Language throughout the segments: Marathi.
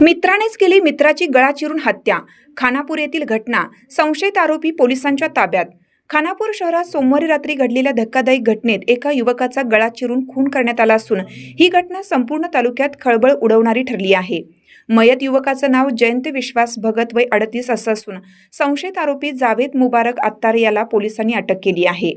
मित्रानेच केली मित्राची गळा चिरून हत्या. खानापूर येथील घटना. संशयित आरोपी पोलिसांच्या ताब्यात. खानापूर शहरात सोमवारी रात्री घडलेल्या धक्कादायक घटनेत एका युवकाचा गळा चिरून खून करण्यात आला असून ही घटना संपूर्ण तालुक्यात खळबळ उडवणारी ठरली आहे. मयत युवकाचं नाव जयंत विश्वास भगत वय अडतीस असं असून संशयित आरोपी जावेद मुबारक अत्तार याला पोलिसांनी अटक केली आहे.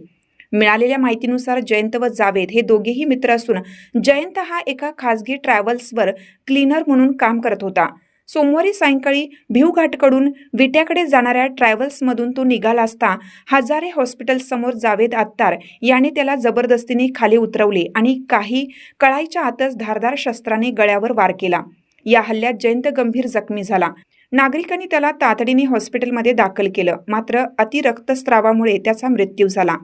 मिळालेल्या माहितीनुसार जयंत व जावेद हे दोघेही मित्र असून जयंत हा एका खासगी ट्रॅव्हल्सवर क्लीनर म्हणून काम करत होता. सोमवारी सायंकाळी भिवघाटकडून विट्याकडे जाणाऱ्या ट्रॅव्हल्समधून तो निघाला असता हजारे हॉस्पिटलसमोर जावेद अत्तार याने त्याला जबरदस्तीने खाली उतरवले आणि काही कळाईच्या आतच धारदार शस्त्राने गळ्यावर वार केला. या हल्ल्यात जयंत गंभीर जखमी झाला. नागरिकांनी त्याला तातडीने हॉस्पिटलमध्ये दाखल केलं. मात्र अतिरक्तस्रावामुळे त्याचा मृत्यू झाला.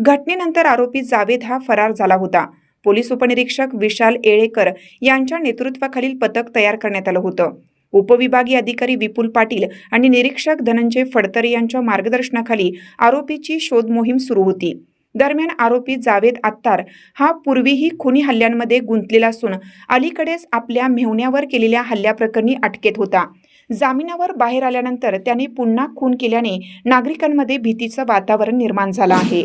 घटनेनंतर आरोपी जावेद हा फरार झाला होता. पोलीस उपनिरीक्षक विशाल येळेकर यांच्या नेतृत्वाखालील पथक तयार करण्यात आलं होतं. उपविभागीय अधिकारी विपुल पाटील आणि निरीक्षक धनंजय फडतरे यांच्या मार्गदर्शनाखाली आरोपीची शोध मोहीम सुरू होती. दरम्यान आरोपी जावेद अत्तार हा पूर्वीही खुनी हल्ल्यांमध्ये गुंतलेला असून अलीकडेच आपल्या मेहण्यावर केलेल्या हल्ल्याप्रकरणी अटकेत होता. जामिनावर बाहेर आल्यानंतर त्याने पुन्हा खून केल्याने नागरिकांमध्ये भीतीचं वातावरण निर्माण झालं आहे.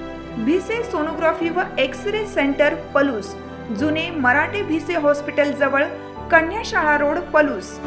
भिसे सोनोग्राफी व एक्स रे सेंटर पलूस. जुने मराठे भिसे हॉस्पिटल जवळ कन्याशाळा रोड पलूस.